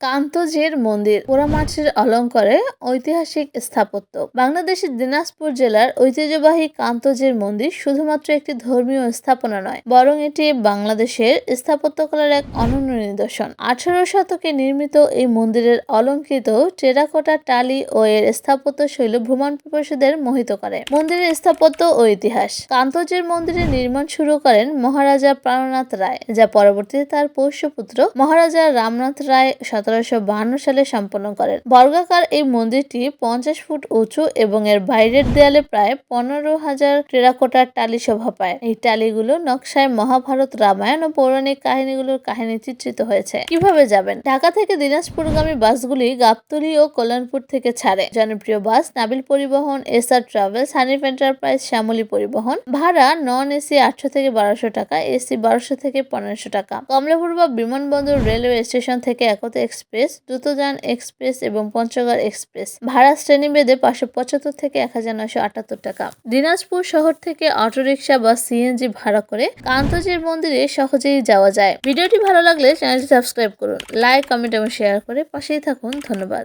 কান্তজির মন্দির পোড়ামাটির অলঙ্কারে ঐতিহাসিক স্থাপত্য। বাংলাদেশের দিনাজপুর জেলার ঐতিহ্যবাহী কান্তজির মন্দির শুধুমাত্র একটি ধর্মীয় স্থাপনা নয়, বরং এটি বাংলাদেশের স্থাপত্যকলার এক অনন্য নিদর্শন। আঠারো শতকে নির্মিত এই মন্দিরের অলঙ্কৃত টেরাকোটা টালি ও এর স্থাপত্য শৈল ভ্রমণ পিপাসীদের মোহিত করে। মন্দিরের স্থাপত্য ও ইতিহাস। কান্তজির মন্দিরের নির্মাণ শুরু করেন মহারাজা প্রাণনাথ রায়, যা পরবর্তীতে তার পোষ্যপুত্র মহারাজা রামনাথ রায় সতেরোশো সালে সম্পন্ন করেন। বর্গাকার এই মন্দিরটি পঞ্চাশ ফুট উঁচু এবং এর বাইরের দেয়ালে প্রায় পনেরো হাজার টেরাকোটার টালি শোভা পায়। এই টালিগুলো নকশায় মহাভারত রামায়ণ ও পৌরাণিক কাহিনীগুলোর কাহিনী চিত্রিত হয়েছে। কীভাবে যাবেন? ঢাকা থেকে দিনাজপুরগামী বাসগুলি গাবতলী ও কল্যাণপুর থেকে ছাড়ে। জনপ্রিয় bus Nabil Paribahan SR travels, Hanif enterprise, Shyamoli Paribahan. ভাড়া নন এসি আটশো থেকে বারোশো টাকা, এসি বারোশো থেকে পনেরোশো টাকা। কমলাপুর বা বিমানবন্দর রেলওয়ে স্টেশন থেকে একতা এক্সপ্রেস, দ্রুতযান এক্সপ্রেস এবং পঞ্চগড় এক্সপ্রেস। ভাড়া শ্রেণি শ্রেণীভেদে পাঁচশো পঁচাত্তর থেকে এক হাজার নয়শো আটাত্তর টাকা। দিনাজপুর শহর থেকে অটোরিকশা বা সিএনজি ভাড়া করে কান্তজির মন্দিরে সহজেই যাওয়া যায়। ভিডিওটি ভালো লাগলে চ্যানেলটি সাবস্ক্রাইব করুন। লাইক, কমেন্ট এবং শেয়ার করে পাশেই থাকুন। ধন্যবাদ।